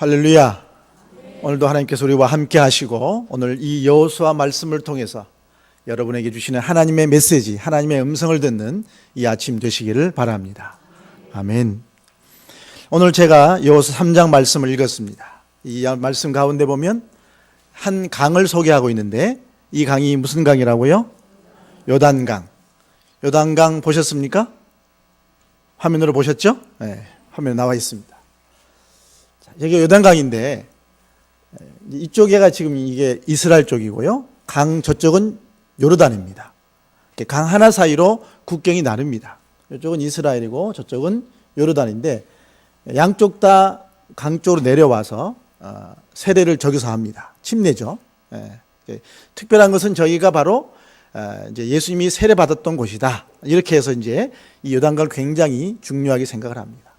할렐루야. 오늘도 하나님께서 우리와 함께 하시고 오늘 이 여호수아 말씀을 통해서 여러분에게 주시는 하나님의 메시지, 하나님의 음성을 듣는 이 아침 되시기를 바랍니다. 아멘. 오늘 제가 여호수 3장 말씀을 읽었습니다. 이 말씀 가운데 보면 한 강을 소개하고 있는데 이 강이 무슨 강이라고요? 요단강. 요단강 보셨습니까? 화면으로 보셨죠? 네, 화면에 나와 있습니다. 자, 여기 요단강인데 이쪽에가 지금 이게 이스라엘 쪽이고요. 강 저쪽은 요르단입니다. 강 하나 사이로 국경이 나릅니다. 이쪽은 이스라엘이고 저쪽은 요르단인데 양쪽 다 강 쪽으로 내려와서 어, 세례를 저기서 합니다. 침례죠. 예. 특별한 것은 저희가 바로 어, 이제 예수님이 세례 받았던 곳이다. 이렇게 해서 이제 이 요단강을 굉장히 중요하게 생각을 합니다.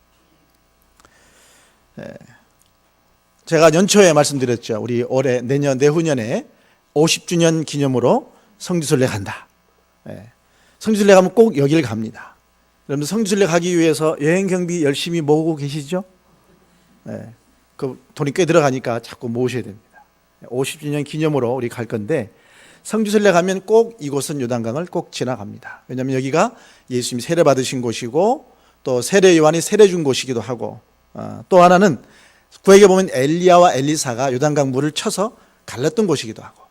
예. 제가 연초에 말씀드렸죠. 우리 올해 내년 내후년에 50주년 기념으로 성지순례 간다. 예. 성지순례 가면 꼭 여기를 갑니다. 여러분 성지순례 가기 위해서 여행 경비 열심히 모으고 계시죠? 예. 그 돈이 꽤 들어가니까 자꾸 모으셔야 됩니다. 50주년 기념으로 우리 갈 건데 성지순례 가면 꼭 이곳은 요단강을 꼭 지나갑니다. 왜냐하면 여기가 예수님이 세례 받으신 곳이고 또 세례 요한이 세례 준 곳이기도 하고 어, 또 하나는 구약에 보면 엘리야와 엘리사가 요단강 물을 쳐서 갈랐던 곳이기도 하고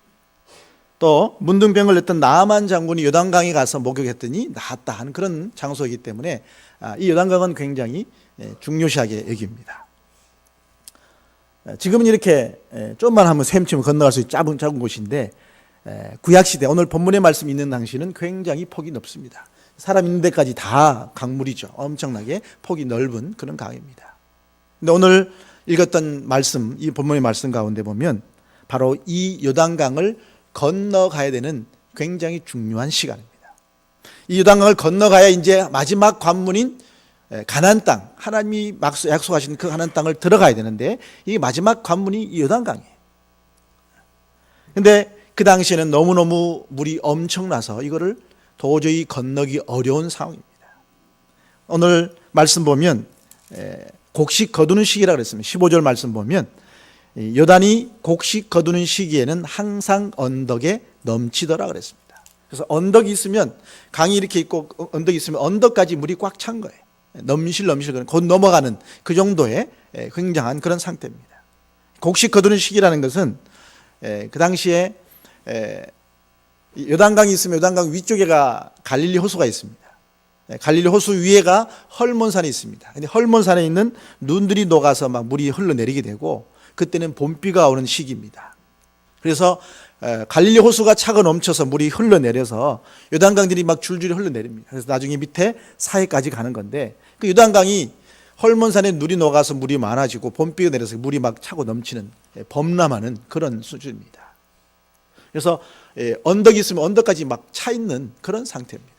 또 문둥병을 냈던 나만 장군이 요단강에 가서 목욕했더니 나았다 하는 그런 장소이기 때문에 아, 이 요단강은 굉장히 예, 중요시하게 여깁니다. 예, 지금은 이렇게 예, 좀만 하면 샘치면 건너갈 수 있는 짧은 작은 곳인데 구약 시대 오늘 본문의 말씀 있는 당시는 굉장히 폭이 넓습니다. 사람 있는 데까지 다 강물이죠. 엄청나게 폭이 넓은 그런 강입니다. 근데 오늘 읽었던 말씀, 이 본문의 말씀 가운데 보면 바로 이 요단강을 건너가야 되는 굉장히 중요한 시간입니다. 이 요단강을 건너가야 이제 마지막 관문인 가나안 땅, 하나님이 약속하신 그 가나안 땅을 들어가야 되는데 이 마지막 관문이 이 요단강이에요. 근데 그 당시에는 너무너무 물이 엄청나서 이거를 도저히 건너기 어려운 상황입니다. 오늘 말씀 보면 곡식 거두는 시기라 그랬습니다. 15절 말씀 보면 요단이 곡식 거두는 시기에는 항상 언덕에 넘치더라 그랬습니다. 그래서 언덕이 있으면 강이 이렇게 있고 언덕이 있으면 언덕까지 물이 꽉 찬 거예요. 넘실 넘실 곧 넘어가는 그 정도의 굉장한 그런 상태입니다. 곡식 거두는 시기라는 것은 그 당시에 요단강이 있으면 요단강 위쪽에가 갈릴리 호수가 있습니다. 갈릴리 호수 위에가 헐몬산이 있습니다. 근데 헐몬산에 있는 눈들이 녹아서 막 물이 흘러내리게 되고 그때는 봄비가 오는 시기입니다. 그래서 갈릴리 호수가 차가 넘쳐서 물이 흘러내려서 요단강들이 막 줄줄이 흘러내립니다. 그래서 나중에 밑에 사해까지 가는 건데 그 요단강이 헐몬산에 물이 녹아서 물이 많아지고 봄비가 내려서 물이 막 차고 넘치는 범람하는 그런 수준입니다. 그래서 언덕이 있으면 언덕까지 막 차 있는 그런 상태입니다.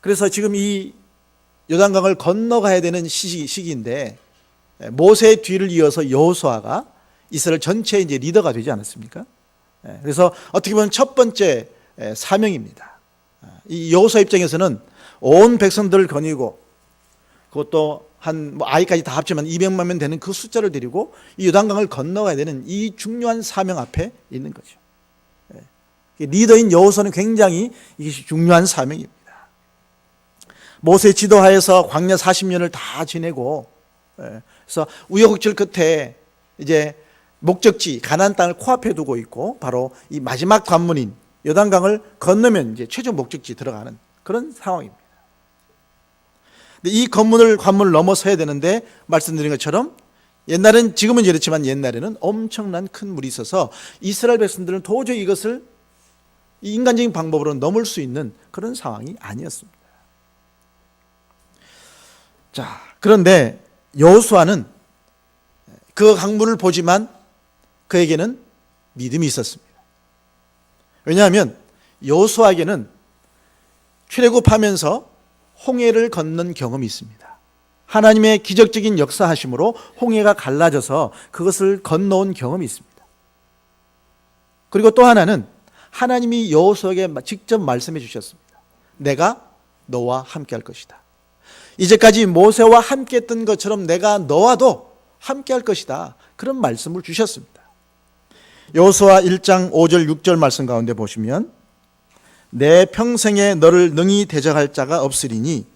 그래서 지금 이 요단강을 건너가야 되는 시기, 시기 인데 모세의 뒤를 이어서 여호수아가 이스라엘 전체의 이제 리더가 되지 않았습니까? 그래서 어떻게 보면 첫 번째 사명입니다. 이 여호수아 입장에서는 온 백성들을 거니고 그것도 한 뭐 아이까지 다 합치면 200만 명 되는 그 숫자를 데리고 이 요단강을 건너가야 되는 이 중요한 사명 앞에 있는 거죠. 리더인 여호수아는 굉장히 이것이 중요한 사명입니다. 모세 지도하에서 광야 40년을 다 지내고 그래서 우여곡절 끝에 이제 목적지 가나안 땅을 코앞에 두고 있고 바로 이 마지막 관문인 요단강을 건너면 이제 최종 목적지 들어가는 그런 상황입니다. 이 건물을 관문을 넘어서야 되는데 말씀드린 것처럼 옛날엔 지금은 이렇지만 옛날에는 엄청난 큰 물이 있어서 이스라엘 백성들은 도저히 이것을 인간적인 방법으로 넘을 수 있는 그런 상황이 아니었습니다. 자, 그런데 여호수아는 그 강물을 보지만 그에게는 믿음이 있었습니다. 왜냐하면 여호수아에게는 출애굽하면서 홍해를 건넌 경험이 있습니다. 하나님의 기적적인 역사하심으로 홍해가 갈라져서 그것을 건너온 경험이 있습니다. 그리고 또 하나는 하나님이 여호수아에게 직접 말씀해 주셨습니다. 내가 너와 함께 할 것이다. 이제까지 모세와 함께 했던 것처럼 내가 너와도 함께 할 것이다. 그런 말씀을 주셨습니다. 여호수아 1장 5절 6절 말씀 가운데 보시면 내 평생에 너를 능히 대적할 자가 없으리니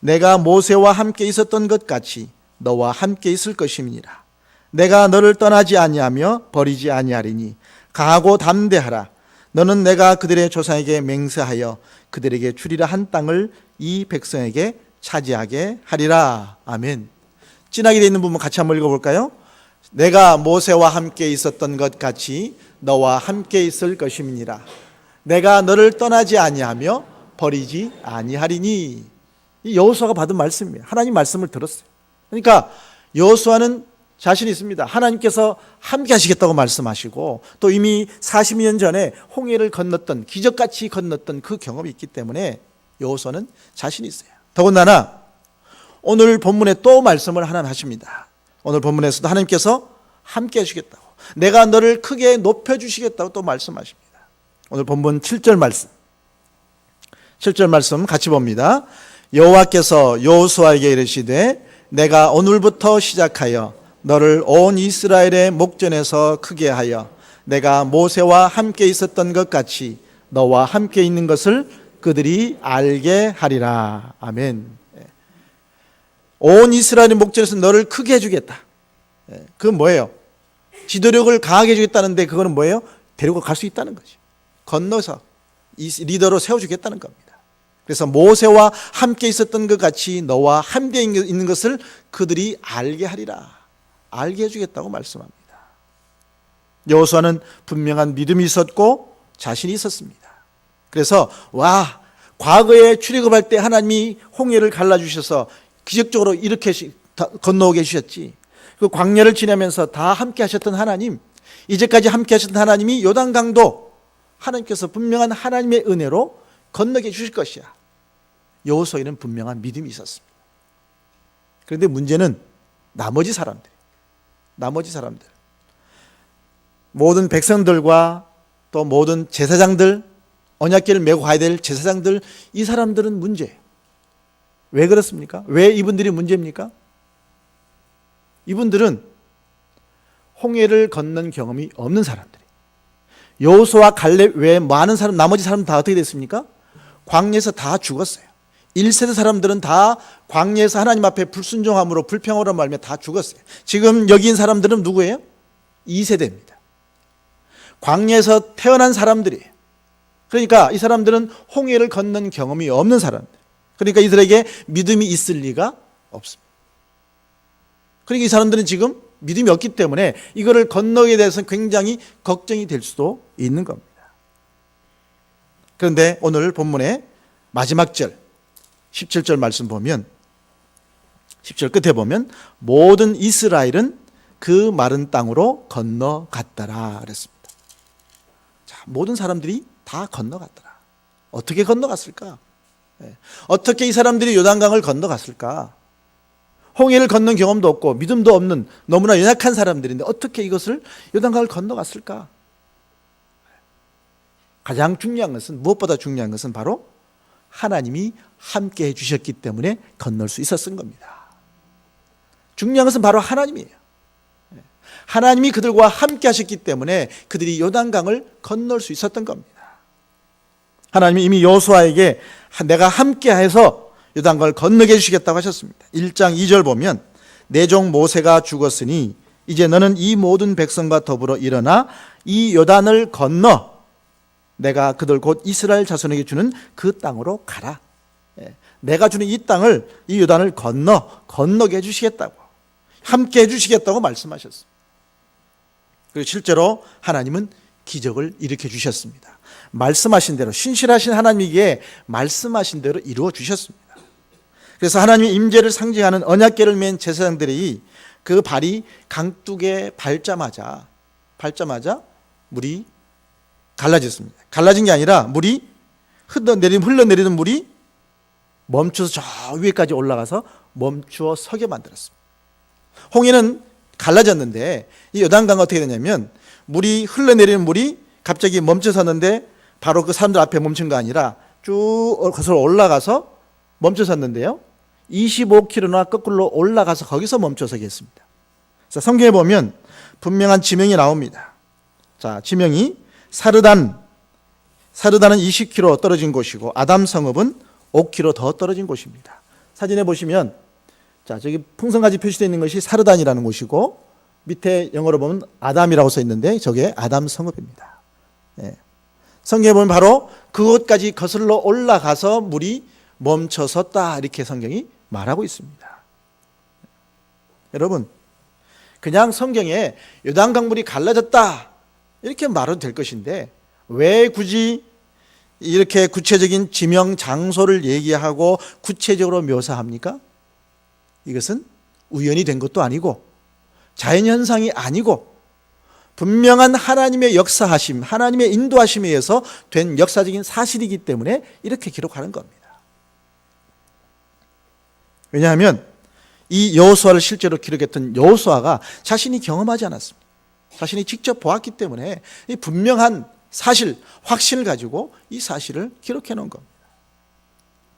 내가 모세와 함께 있었던 것 같이 너와 함께 있을 것임이니라. 내가 너를 떠나지 아니하며 버리지 아니하리니 강하고 담대하라. 너는 내가 그들의 조상에게 맹세하여 그들에게 주리라 한 땅을 이 백성에게 차지하게 하리라. 아멘. 진하게 되어 있는 부분 같이 한번 읽어볼까요? 내가 모세와 함께 있었던 것 같이 너와 함께 있을 것임이니라. 내가 너를 떠나지 아니하며 버리지 아니하리니. 이 여호수아가 받은 말씀이에요. 하나님 말씀을 들었어요. 그러니까 여호수아는 자신 있습니다. 하나님께서 함께 하시겠다고 말씀하시고 또 이미 40년 전에 홍해를 건넜던 기적같이 건넜던 그 경험이 있기 때문에 여호수아는 자신 있어요. 더군다나 오늘 본문에 또 말씀을 하나 하십니다. 오늘 본문에서도 하나님께서 함께 하시겠다고 내가 너를 크게 높여 주시겠다고 또 말씀하십니다. 오늘 본문 7절 말씀. 7절 말씀 같이 봅니다. 여호와께서 여호수아에게 이르시되 내가 오늘부터 시작하여 너를 온 이스라엘의 목전에서 크게 하여 내가 모세와 함께 있었던 것 같이 너와 함께 있는 것을 그들이 알게 하리라. 아멘. 예. 온 이스라엘의 목전에서 너를 크게 해주겠다. 예. 그건 뭐예요? 지도력을 강하게 해주겠다는데 그거는 뭐예요? 데리고 갈 수 있다는 거죠. 건너서 이 리더로 세워주겠다는 겁니다. 그래서 모세와 함께 있었던 것 같이 너와 함께 있는 것을 그들이 알게 하리라. 알게 해주겠다고 말씀합니다. 여호수아는 분명한 믿음이 있었고 자신이 있었습니다. 그래서 와 과거에 출애굽할 때 하나님이 홍해를 갈라주셔서 기적적으로 이렇게 건너오게 해주셨지. 그 광야를 지나면서 다 함께 하셨던 하나님, 이제까지 함께 하셨던 하나님이 요단강도 하나님께서 분명한 하나님의 은혜로 건너게 주실 것이야. 여호수아에는 분명한 믿음이 있었습니다. 그런데 문제는 나머지 사람들, 나머지 사람들, 모든 백성들과 또 모든 제사장들, 언약계를 메고 가야 될 제사장들, 이 사람들은 문제예요. 왜 그렇습니까? 왜 이분들이 문제입니까? 이분들은 홍해를 건넌 경험이 없는 사람들이. 여호수아 갈렙 외에 많은 사람 나머지 사람 다 어떻게 됐습니까? 광야에서 다 죽었어요. 1세대 사람들은 다 광야에서 하나님 앞에 불순종함으로 불평으로 말며 다 죽었어요. 지금 여기 있는 사람들은 누구예요? 2세대입니다. 광야에서 태어난 사람들이에요. 그러니까 이 사람들은 홍해를 건넌 경험이 없는 사람들. 그러니까 이들에게 믿음이 있을 리가 없습니다. 그러니까 이 사람들은 지금 믿음이 없기 때문에 이거를 건너게 돼서 굉장히 걱정이 될 수도 있는 겁니다. 그런데 오늘 본문의 마지막 절 17절 말씀 보면 10절 끝에 보면 모든 이스라엘은 그 마른 땅으로 건너갔더라 그랬습니다. 자, 모든 사람들이 다 건너갔더라. 어떻게 건너갔을까? 예. 어떻게 이 사람들이 요단강을 건너갔을까? 홍해를 건넌 경험도 없고 믿음도 없는 너무나 연약한 사람들인데 어떻게 이것을 요단강을 건너갔을까? 가장 중요한 것은 무엇보다 중요한 것은 바로 하나님이 함께 해 주셨기 때문에 건널 수 있었던 겁니다. 중요한 것은 바로 하나님이에요. 하나님이 그들과 함께 하셨기 때문에 그들이 요단강을 건널 수 있었던 겁니다. 하나님이 이미 여호수아에게 내가 함께 해서 요단강을 건너게 해 주시겠다고 하셨습니다. 1장 2절 보면 내종 모세가 죽었으니 이제 너는 이 모든 백성과 더불어 일어나 이 요단을 건너 내가 그들 곧 이스라엘 자손에게 주는 그 땅으로 가라. 예. 내가 주는 이 땅을 이 요단을 건너 건너게 해 주시겠다고 함께 해 주시겠다고 말씀하셨습니다. 그리고 실제로 하나님은 기적을 일으켜 주셨습니다. 말씀하신 대로 신실하신 하나님에게 말씀하신 대로 이루어 주셨습니다. 그래서 하나님의 임재를 상징하는 언약궤를 맨 제사장들이 그 발이 강둑에 밟자마자 밟자마자 물이 갈라졌습니다. 갈라진 게 아니라 물이 흘러내리는 흘러내리는 물이 멈춰서 저 위에까지 올라가서 멈추어 서게 만들었습니다. 홍해는 갈라졌는데 이 요단강 어떻게 되냐면 물이 흘러내리는 물이 갑자기 멈춰 섰는데 바로 그 사람들 앞에 멈춘 거 아니라 쭉 거슬러 올라가서 멈춰 섰는데요. 25km나 거꾸로 올라가서 거기서 멈춰 서게 했습니다. 자, 성경에 보면 분명한 지명이 나옵니다. 자, 지명이 사르단 사르단은 20km 떨어진 곳이고 아담 성읍은 5km 더 떨어진 곳입니다. 사진에 보시면 자, 저기 풍선까지 표시되어 있는 것이 사르단이라는 곳이고 밑에 영어로 보면 아담이라고 써 있는데 저게 아담 성읍입니다. 예. 성경에 보면 바로 그곳까지 거슬러 올라가서 물이 멈춰 섰다 이렇게 성경이 말하고 있습니다. 여러분 그냥 성경에 요단 강물이 갈라졌다 이렇게 말해도 될 것인데 왜 굳이 이렇게 구체적인 지명 장소를 얘기하고 구체적으로 묘사합니까? 이것은 우연이 된 것도 아니고 자연현상이 아니고 분명한 하나님의 역사하심, 하나님의 인도하심에 의해서 된 역사적인 사실이기 때문에 이렇게 기록하는 겁니다. 왜냐하면 이 여호수아를 실제로 기록했던 여호수아가 자신이 경험하지 않았습니다. 자신이 직접 보았기 때문에 이 분명한 사실, 확신을 가지고 이 사실을 기록해 놓은 겁니다.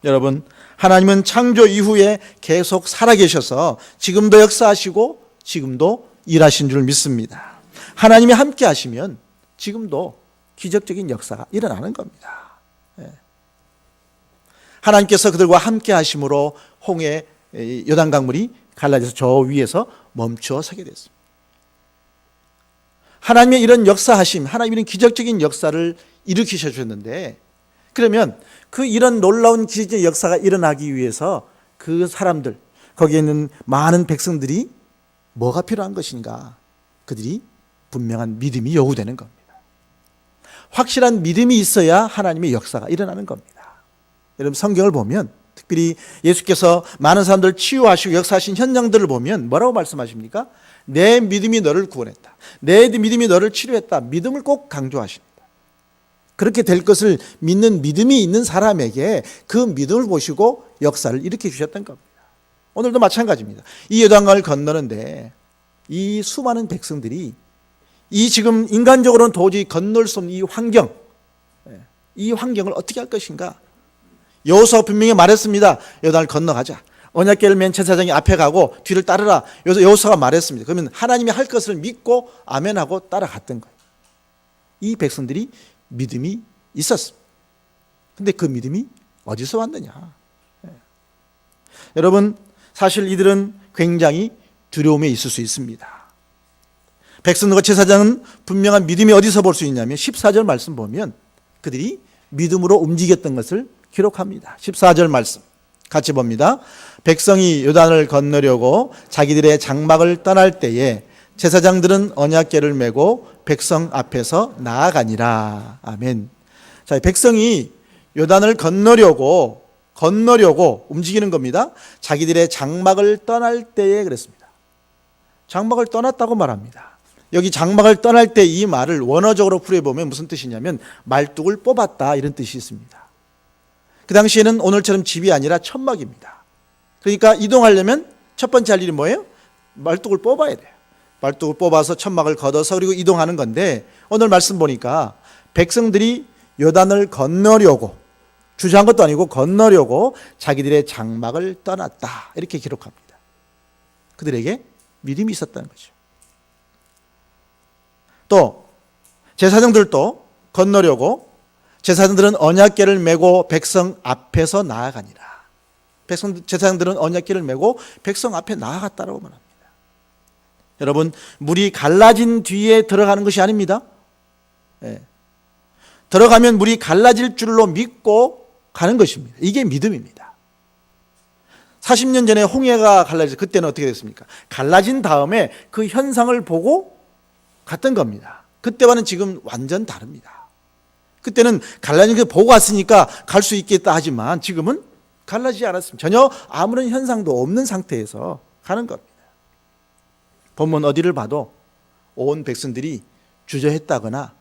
여러분, 하나님은 창조 이후에 계속 살아계셔서 지금도 역사하시고 지금도 일하신 줄 믿습니다. 하나님이 함께 하시면 지금도 기적적인 역사가 일어나는 겁니다. 예. 하나님께서 그들과 함께 하심으로 홍해 요단 강물이 갈라져서 저 위에서 멈추어 서게 됐습니다. 하나님의 이런 역사하심, 하나님의 이런 기적적인 역사를 일으키셔 주셨는데 그러면 그 이런 놀라운 기적의 역사가 일어나기 위해서 그 사람들 거기에 있는 많은 백성들이 뭐가 필요한 것인가? 그들이 분명한 믿음이 요구되는 겁니다. 확실한 믿음이 있어야 하나님의 역사가 일어나는 겁니다. 여러분 성경을 보면 특별히 예수께서 많은 사람들 치유하시고 역사하신 현장들을 보면 뭐라고 말씀하십니까? 내 믿음이 너를 구원했다. 내 믿음이 너를 치료했다. 믿음을 꼭 강조하십니다. 그렇게 될 것을 믿는 믿음이 있는 사람에게 그 믿음을 보시고 역사를 일으켜 주셨던 겁니다. 오늘도 마찬가지입니다. 이 요단강을 건너는데 이 수많은 백성들이 이 지금 인간적으로는 도저히 건널 수 없는 이 환경, 예, 이 환경을 어떻게 할 것인가? 여호수아 분명히 말했습니다. 요단을 건너가자. 언약궤를 맨 제사장이 앞에 가고 뒤를 따르라. 여호수아가 말했습니다. 그러면 하나님이 할 것을 믿고 아멘하고 따라갔던 거예요. 이 백성들이 믿음이 있었습니다. 근데 그 믿음이 어디서 왔느냐? 예. 여러분 사실 이들은 굉장히 두려움에 있을 수 있습니다. 백성과 제사장은 분명한 믿음이 어디서 볼 수 있냐면 14절 말씀 보면 그들이 믿음으로 움직였던 것을 기록합니다. 14절 말씀 같이 봅니다. 백성이 요단을 건너려고 자기들의 장막을 떠날 때에 제사장들은 언약궤를 메고 백성 앞에서 나아가니라. 아멘. 자, 백성이 요단을 건너려고 건너려고 움직이는 겁니다. 자기들의 장막을 떠날 때에 그랬습니다. 장막을 떠났다고 말합니다. 여기 장막을 떠날 때 이 말을 원어적으로 풀어 보면 무슨 뜻이냐면 말뚝을 뽑았다 이런 뜻이 있습니다. 그 당시에는 오늘처럼 집이 아니라 천막입니다. 그러니까 이동하려면 첫 번째 할 일이 뭐예요? 말뚝을 뽑아야 돼요. 말뚝을 뽑아서 천막을 걷어서 그리고 이동하는 건데 오늘 말씀 보니까 백성들이 요단을 건너려고 주저한 것도 아니고 건너려고 자기들의 장막을 떠났다 이렇게 기록합니다. 그들에게 믿음이 있었다는 거죠. 또 제사장들도 건너려고 제사장들은 언약궤를 메고 백성 앞에서 나아가니라. 백성 제사장들은 언약궤를 메고 백성 앞에 나아갔다라고 말합니다. 여러분 물이 갈라진 뒤에 들어가는 것이 아닙니다. 예. 들어가면 물이 갈라질 줄로 믿고 가는 것입니다. 이게 믿음입니다. 40년 전에 홍해가 갈라져 그때는 어떻게 됐습니까? 갈라진 다음에 그 현상을 보고 갔던 겁니다. 그때와는 지금 완전 다릅니다. 그때는 갈라진 게 보고 왔으니까 갈 수 있겠다 하지만 지금은 갈라지지 않았습니다. 전혀 아무런 현상도 없는 상태에서 가는 겁니다. 본문 어디를 봐도 온 백성들이 주저했다거나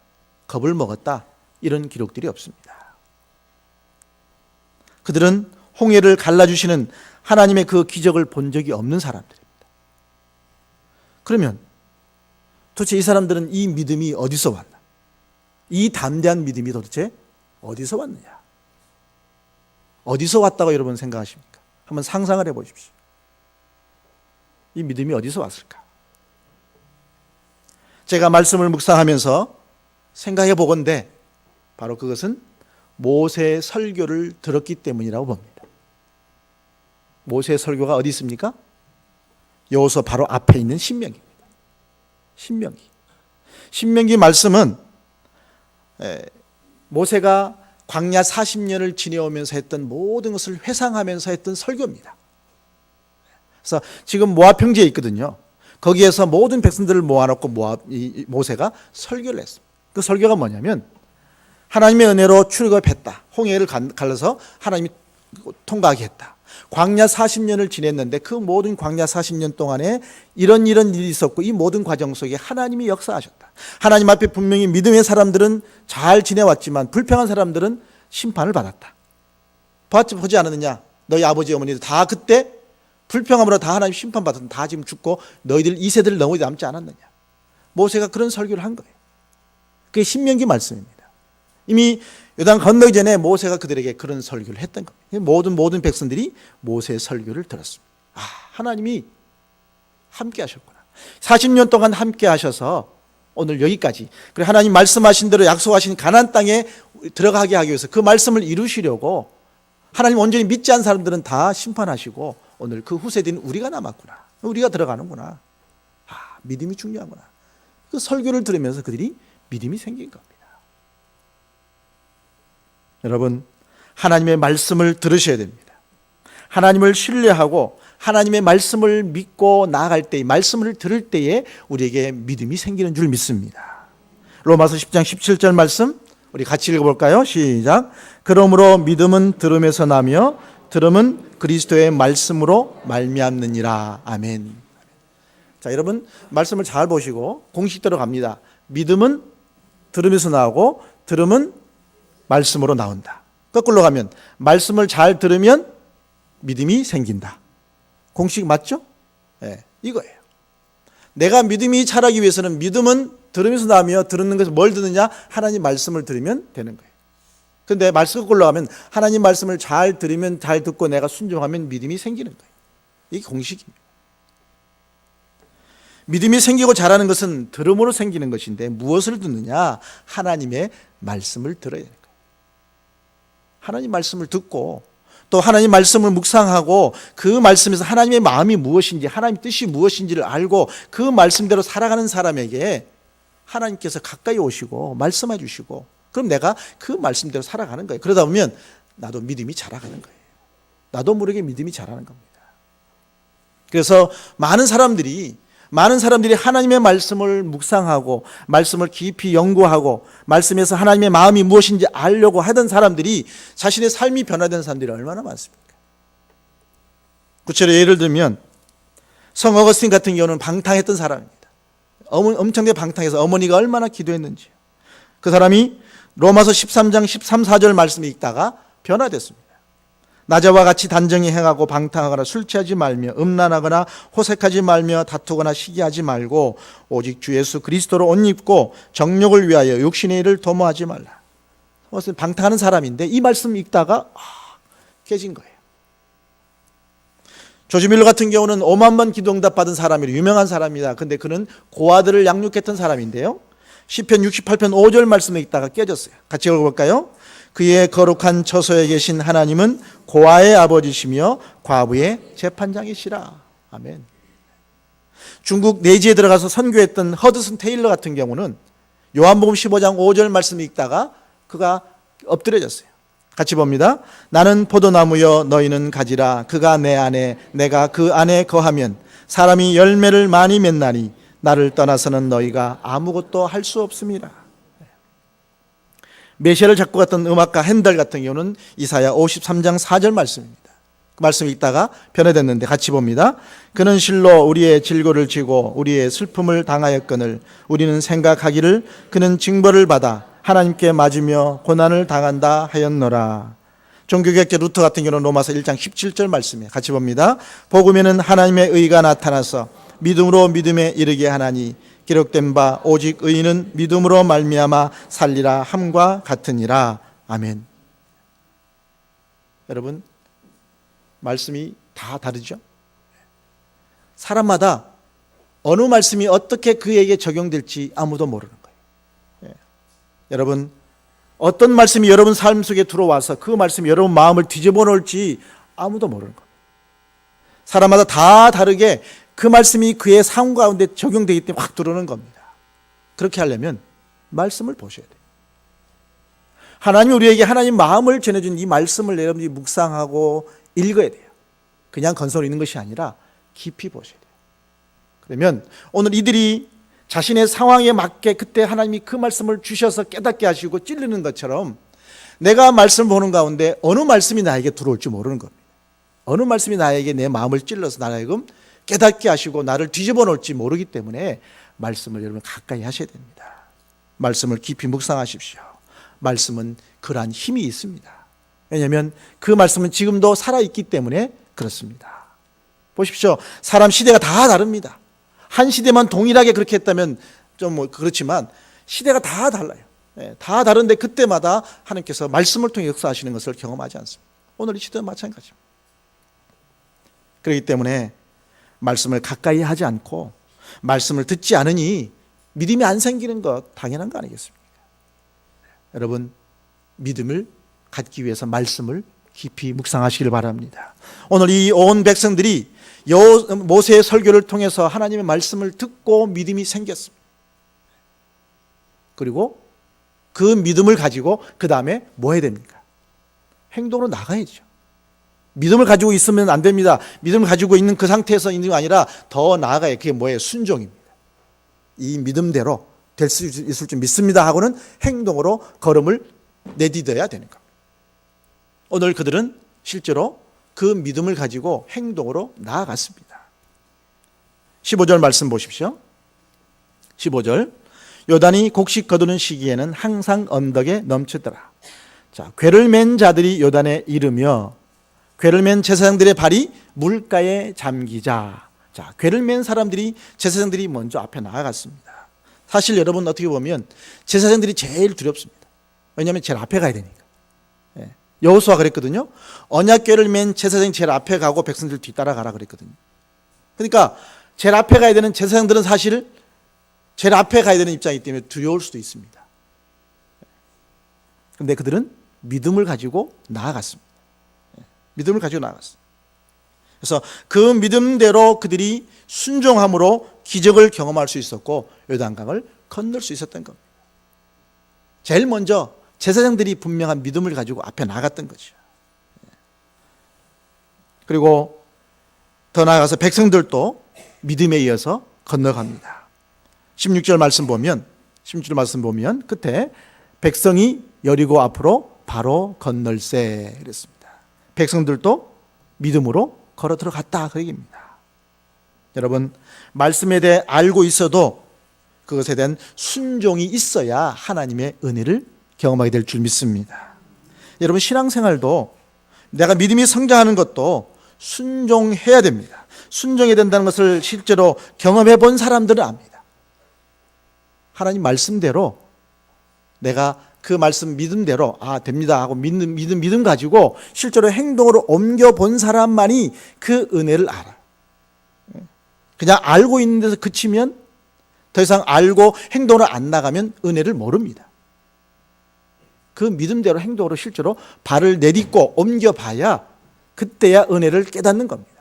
겁을 먹었다 이런 기록들이 없습니다. 그들은 홍해를 갈라주시는 하나님의 그 기적을 본 적이 없는 사람들입니다. 그러면 도대체 이 사람들은 이 믿음이 어디서 왔나? 이 담대한 믿음이 도대체 어디서 왔느냐? 어디서 왔다고 여러분 생각하십니까? 한번 상상을 해 보십시오. 이 믿음이 어디서 왔을까? 제가 말씀을 묵상하면서 생각해 보건대 바로 그것은 모세의 설교를 들었기 때문이라고 봅니다. 모세의 설교가 어디 있습니까? 여호수 바로 앞에 있는 신명기입니다. 신명기. 신명기 말씀은 에, 모세가 광야 40년을 지내오면서 했던 모든 것을 회상하면서 했던 설교입니다. 그래서 지금 모압 평지에 있거든요. 거기에서 모든 백성들을 모아놓고 모압 이 모세가 설교를 했습니다. 그 설교가 뭐냐면 하나님의 은혜로 출애굽했다. 홍해를 갈라서 하나님이 통과하게 했다. 광야 40년을 지냈는데 그 모든 광야 40년 동안에 이런 이런 일이 있었고 이 모든 과정 속에 하나님이 역사하셨다. 하나님 앞에 분명히 믿음의 사람들은 잘 지내왔지만 불평한 사람들은 심판을 받았다. 봤지 보지 않았느냐? 너희 아버지 어머니들 다 그때 불평함으로 다 하나님 심판 받았다. 다 지금 죽고 너희들 이 세대를 너무 남지 않았느냐? 모세가 그런 설교를 한 거예요. 그게 신명기 말씀입니다. 이미 요단 건너기 전에 모세가 그들에게 그런 설교를 했던 겁니다. 모든 모든 백성들이 모세의 설교를 들었습니다. 아, 하나님이 함께 하셨구나. 40년 동안 함께 하셔서 오늘 여기까지. 그래 하나님 말씀하신 대로 약속하신 가나안 땅에 들어가게 하기 위해서 그 말씀을 이루시려고 하나님 온전히 믿지 않은 사람들은 다 심판하시고 오늘 그 후세대인 우리가 남았구나. 우리가 들어가는구나. 아, 믿음이 중요하구나. 그 설교를 들으면서 그들이 믿음이 생긴 겁니다. 여러분, 하나님의 말씀을 들으셔야 됩니다. 하나님을 신뢰하고 하나님의 말씀을 믿고 나아갈 때, 말씀을 들을 때에 우리에게 믿음이 생기는 줄 믿습니다. 로마서 10장 17절 말씀, 우리 같이 읽어볼까요? 시작. 그러므로 믿음은 들음에서 나며 들음은 그리스도의 말씀으로 말미암느니라. 아멘. 자, 여러분 말씀을 잘 보시고 공식대로 갑니다. 믿음은 들음에서 나오고 들음은 말씀으로 나온다. 거꾸로 가면 말씀을 잘 들으면 믿음이 생긴다. 공식 맞죠? 네, 이거예요. 내가 믿음이 자라기 위해서는 믿음은 들으면서 나며 듣는 것을 뭘 듣느냐? 하나님 말씀을 들으면 되는 거예요. 근데 말씀 거꾸로 가면 하나님 말씀을 잘 들으면 잘 듣고 내가 순종하면 믿음이 생기는 거예요. 이게 공식입니다. 믿음이 생기고 자라는 것은 들음으로 생기는 것인데 무엇을 듣느냐? 하나님의 말씀을 들어야 거예요. 하나님 말씀을 듣고 또 하나님 말씀을 묵상하고 그 말씀에서 하나님의 마음이 무엇인지 하나님 뜻이 무엇인지를 알고 그 말씀대로 살아가는 사람에게 하나님께서 가까이 오시고 말씀해 주시고 그럼 내가 그 말씀대로 살아가는 거예요. 그러다 보면 나도 믿음이 자라가는 거예요. 나도 모르게 믿음이 자라는 겁니다. 그래서 많은 사람들이 많은 사람들이 하나님의 말씀을 묵상하고 말씀을 깊이 연구하고 말씀에서 하나님의 마음이 무엇인지 알려고 하던 사람들이 자신의 삶이 변화된 사람들이 얼마나 많습니까? 구체로 예를 들면 성 어거스틴 같은 경우는 방탕했던 사람입니다. 엄청나게 방탕해서 어머니가 얼마나 기도했는지 그 사람이 로마서 13장 13, 14절 말씀을 읽다가 변화됐습니다. 낮에와 같이 단정히 행하고 방탕하거나 술 취하지 말며 음란하거나 호색하지 말며 다투거나 시기하지 말고 오직 주 예수 그리스도로 옷 입고 정욕을 위하여 육신의 일을 도모하지 말라. 무슨 방탕하는 사람인데 이 말씀 읽다가 아, 깨진 거예요. 조지밀러 같은 경우는 5만 번 기도 응답 받은 사람이라 유명한 사람이다. 근데 그는 고아들을 양육했던 사람인데요. 시편 68편 5절 말씀에 있다가 깨졌어요. 같이 읽어볼까요? 그의 거룩한 처소에 계신 하나님은 고아의 아버지시며 과부의 재판장이시라. 아멘. 중국 내지에 들어가서 선교했던 허드슨 테일러 같은 경우는 요한복음 15장 5절 말씀 읽다가 그가 엎드려졌어요. 같이 봅니다. 나는 포도나무여 너희는 가지라 그가 내 안에 내가 그 안에 거하면 사람이 열매를 많이 맺나니 나를 떠나서는 너희가 아무것도 할 수 없습니다. 메시아를 잡고 갔던 음악가 핸델 같은 경우는 이사야 53장 4절 말씀입니다. 그 말씀 읽다가 변해됐는데 같이 봅니다. 그는 실로 우리의 질고를 지고 우리의 슬픔을 당하였거늘 우리는 생각하기를 그는 징벌을 받아 하나님께 맞으며 고난을 당한다 하였노라. 종교개혁자 루터 같은 경우는 로마서 1장 17절 말씀에 같이 봅니다. 복음에는 하나님의 의가 나타나서 믿음으로 믿음에 이르게 하나니 기록된 바 오직 의인은 믿음으로 말미암아 살리라 함과 같으니라. 아멘. 여러분 말씀이 다 다르죠? 사람마다 어느 말씀이 어떻게 그에게 적용될지 아무도 모르는 거예요. 예. 여러분 어떤 말씀이 여러분 삶 속에 들어와서 그 말씀이 여러분 마음을 뒤집어 놓을지 아무도 모르는 거예요. 사람마다 다 다르게 그 말씀이 그의 삶 가운데 적용되기 때문에 확 들어오는 겁니다. 그렇게 하려면 말씀을 보셔야 돼요. 하나님 우리에게 하나님 마음을 전해준 이 말씀을 여러분이 묵상하고 읽어야 돼요. 그냥 건설 있는 것이 아니라 깊이 보셔야 돼요. 그러면 오늘 이들이 자신의 상황에 맞게 그때 하나님이 그 말씀을 주셔서 깨닫게 하시고 찔르는 것처럼 내가 말씀 보는 가운데 어느 말씀이 나에게 들어올지 모르는 겁니다. 어느 말씀이 나에게 내 마음을 찔러서 나에게 깨닫게 하시고 나를 뒤집어 놓을지 모르기 때문에 말씀을 여러분 가까이 하셔야 됩니다. 말씀을 깊이 묵상하십시오. 말씀은 그러한 힘이 있습니다. 왜냐하면 그 말씀은 지금도 살아있기 때문에 그렇습니다. 보십시오. 사람 시대가 다 다릅니다. 한 시대만 동일하게 그렇게 했다면 좀 뭐 그렇지만 시대가 다 달라요. 예, 다 다른데 그때마다 하나님께서 말씀을 통해 역사하시는 것을 경험하지 않습니다. 오늘 이 시대는 마찬가지입니다. 그렇기 때문에 말씀을 가까이 하지 않고 말씀을 듣지 않으니 믿음이 안 생기는 것 당연한 거 아니겠습니까? 여러분 믿음을 갖기 위해서 말씀을 깊이 묵상하시길 바랍니다. 오늘 이 온 백성들이 여 모세의 설교를 통해서 하나님의 말씀을 듣고 믿음이 생겼습니다. 그리고 그 믿음을 가지고 그 다음에 뭐 해야 됩니까? 행동으로 나가야죠. 믿음을 가지고 있으면 안 됩니다. 믿음을 가지고 있는 그 상태에서 있는 게 아니라 더 나아가야 그게 뭐예요? 순종입니다. 이 믿음대로 될 수 있을 줄 믿습니다 하고는 행동으로 걸음을 내디뎌야 되는 겁니다. 오늘 그들은 실제로 그 믿음을 가지고 행동으로 나아갔습니다. 15절 말씀 보십시오. 15절 요단이 곡식 거두는 시기에는 항상 언덕에 넘치더라. 자, 괴를 맨 자들이 요단에 이르며 괴를 맨 제사장들의 발이 물가에 잠기자. 자, 괴를 맨 사람들이 제사장들이 먼저 앞에 나아갔습니다. 사실 여러분 어떻게 보면 제사장들이 제일 두렵습니다. 왜냐하면 제일 앞에 가야 되니까. 예. 여호수아 그랬거든요. 언약궤를 맨 제사장이 제일 앞에 가고 백성들 뒤따라가라 그랬거든요. 그러니까 제일 앞에 가야 되는 제사장들은 사실 제일 앞에 가야 되는 입장이기 때문에 두려울 수도 있습니다. 그런데 그들은 믿음을 가지고 나아갔습니다. 예. 믿음을 가지고 나아갔습니다. 그래서 그 믿음대로 그들이 순종함으로 기적을 경험할 수 있었고 요단강을 건널 수 있었던 겁니다. 제일 먼저 제사장들이 분명한 믿음을 가지고 앞에 나갔던 거죠. 그리고 더 나아가서 백성들도 믿음에 이어서 건너갑니다. 16절 말씀 보면 16절 말씀 보면 끝에 백성이 여리고 앞으로 바로 건널세 그랬습니다. 백성들도 믿음으로 걸어 들어갔다 그 얘기입니다. 여러분 말씀에 대해 알고 있어도 그것에 대한 순종이 있어야 하나님의 은혜를 경험하게 될 줄 믿습니다. 여러분 신앙생활도 내가 믿음이 성장하는 것도 순종해야 됩니다. 순종해야 된다는 것을 실제로 경험해 본 사람들은 압니다. 하나님 말씀대로 내가 그 말씀 믿음대로 아 됩니다 하고 믿는 믿음 믿음 가지고 실제로 행동으로 옮겨 본 사람만이 그 은혜를 알아. 그냥 알고 있는 데서 그치면 더 이상 알고 행동으로 안 나가면 은혜를 모릅니다. 그 믿음대로 행동으로 실제로 발을 내딛고 옮겨 봐야 그때야 은혜를 깨닫는 겁니다.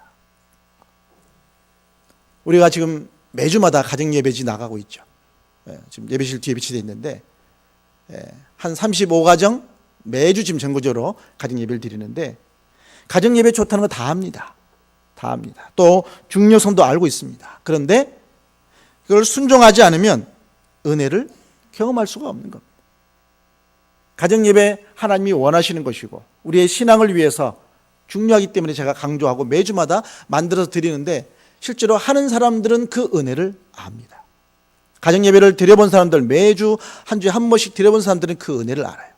우리가 지금 매주마다 가정 예배지 나가고 있죠. 예, 지금 예배실 뒤에 배치되어 있는데 예, 한 35가정 매주 지금 정부적으로 가정 예배를 드리는데 가정 예배 좋다는 거 다 합니다. 다 합니다. 또 중요성도 알고 있습니다. 그런데 그걸 순종하지 않으면 은혜를 경험할 수가 없는 겁니다. 가정 예배 하나님이 원하시는 것이고 우리의 신앙을 위해서 중요하기 때문에 제가 강조하고 매주마다 만들어서 드리는데 실제로 하는 사람들은 그 은혜를 압니다. 가정 예배를 드려본 사람들 매주 한 주에 한 번씩 드려본 사람들은 그 은혜를 알아요.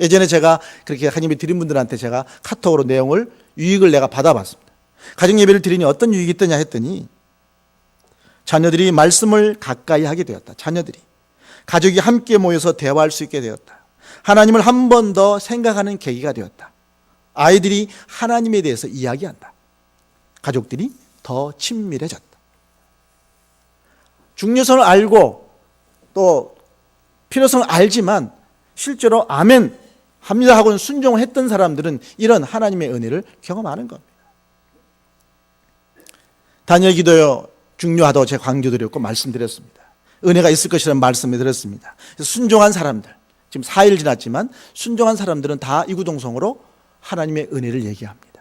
예전에 제가 그렇게 하나님이 드린 분들한테 제가 카톡으로 내용을 유익을 내가 받아봤습니다. 가정 예배를 드리니 어떤 유익이 있더냐 했더니 자녀들이 말씀을 가까이 하게 되었다. 자녀들이 가족이 함께 모여서 대화할 수 있게 되었다. 하나님을 한 번 더 생각하는 계기가 되었다. 아이들이 하나님에 대해서 이야기한다. 가족들이 더 친밀해졌다. 중요성을 알고 또 필요성을 알지만 실제로 아멘 합니다 하고는 순종을 했던 사람들은 이런 하나님의 은혜를 경험하는 겁니다. 다니엘 기도요 중요하다고 제가 강조드렸고 말씀드렸습니다. 은혜가 있을 것이라는 말씀을 드렸습니다. 순종한 사람들 지금 4일 지났지만 순종한 사람들은 다 이구동성으로 하나님의 은혜를 얘기합니다.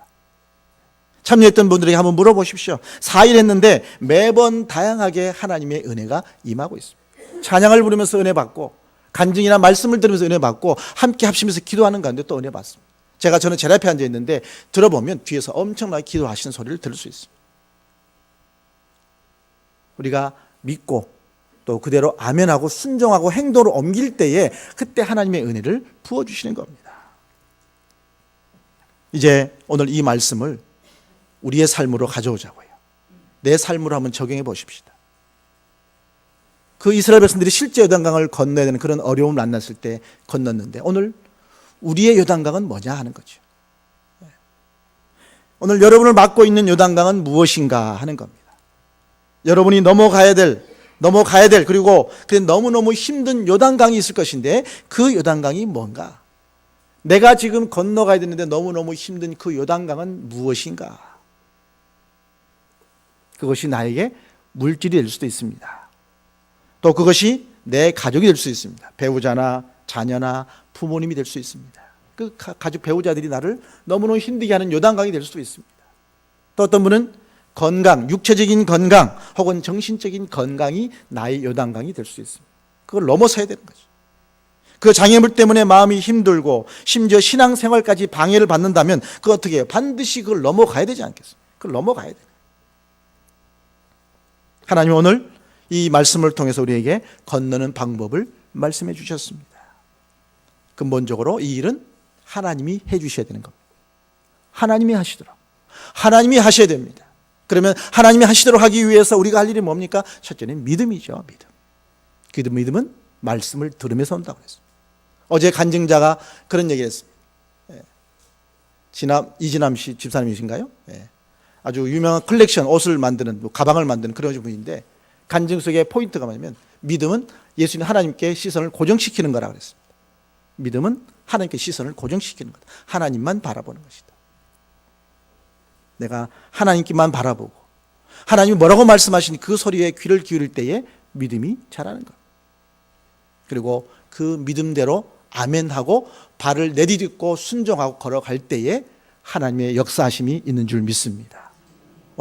참여했던 분들에게 한번 물어보십시오. 4일 했는데 매번 다양하게 하나님의 은혜가 임하고 있습니다. 찬양을 부르면서 은혜 받고 간증이나 말씀을 들으면서 은혜 받고 함께 합심해서 기도하는 가운데 또 은혜 받습니다. 제가 저는 제 앞에 앉아 있는데 들어보면 뒤에서 엄청나게 기도하시는 소리를 들을 수 있습니다. 우리가 믿고 또 그대로 아멘하고 순종하고 행동으로 옮길 때에 그때 하나님의 은혜를 부어 주시는 겁니다. 이제 오늘 이 말씀을 우리의 삶으로 가져오자고요. 내 삶으로 한번 적용해 보십시다. 그 이스라엘 백성들이 실제 요단강을 건너야 되는 그런 어려움을 만났을 때 건넜는데 오늘 우리의 요단강은 뭐냐 하는 거죠. 오늘 여러분을 맡고 있는 요단강은 무엇인가 하는 겁니다. 여러분이 넘어가야 될 넘어가야 될 그리고 그 너무너무 힘든 요단강이 있을 것인데 그 요단강이 뭔가? 내가 지금 건너가야 되는데 너무너무 힘든 그 요단강은 무엇인가? 그것이 나에게 물질이 될 수도 있습니다. 또 그것이 내 가족이 될 수 있습니다. 배우자나 자녀나 부모님이 될 수 있습니다. 그 가- 가족 배우자들이 나를 너무너무 힘들게 하는 요단강이 될 수도 있습니다. 또 어떤 분은 건강, 육체적인 건강 혹은 정신적인 건강이 나의 요단강이 될 수 있습니다. 그걸 넘어서야 되는 거죠. 그 장애물 때문에 마음이 힘들고 심지어 신앙생활까지 방해를 받는다면 그 어떻게 해요? 반드시 그걸 넘어가야 되지 않겠습니까? 그걸 넘어가야 돼요. 하나님 오늘 이 말씀을 통해서 우리에게 건너는 방법을 말씀해 주셨습니다. 근본적으로 이 일은 하나님이 해 주셔야 되는 겁니다. 하나님이 하시도록. 하나님이 하셔야 됩니다. 그러면 하나님이 하시도록 하기 위해서 우리가 할 일이 뭡니까? 첫째는 믿음이죠. 믿음. 그 믿음은 말씀을 들으면서 온다고 그랬습니다. 어제 간증자가 그런 얘기를 했습니다. 예. 지남, 이진남 씨 집사님이신가요? 예. 아주 유명한 컬렉션 옷을 만드는 뭐 가방을 만드는 그런 분인데 간증 속에 포인트가 뭐냐면 믿음은 예수님 하나님께 시선을 고정시키는 거라 그랬습니다. 믿음은 하나님께 시선을 고정시키는 거다. 하나님만 바라보는 것이다. 내가 하나님께만 바라보고 하나님이 뭐라고 말씀하시니 그 소리에 귀를 기울일 때에 믿음이 자라는 것. 그리고 그 믿음대로 아멘하고 발을 내디딛고 순종하고 걸어갈 때에 하나님의 역사하심이 있는 줄 믿습니다.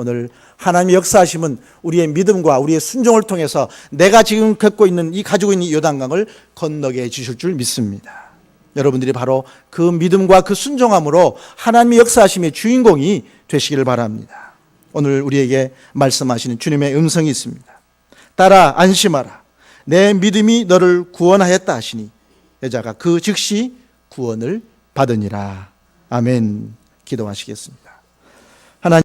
오늘 하나님의 역사하심은 우리의 믿음과 우리의 순종을 통해서 내가 지금 겪고 있는 이 가지고 있는 이 요단강을 건너게 해 주실 줄 믿습니다. 여러분들이 바로 그 믿음과 그 순종함으로 하나님의 역사하심의 주인공이 되시기를 바랍니다. 오늘 우리에게 말씀하시는 주님의 음성이 있습니다. 따라 안심하라. 내 믿음이 너를 구원하였다 하시니 여자가 그 즉시 구원을 받으니라. 아멘. 기도하시겠습니다.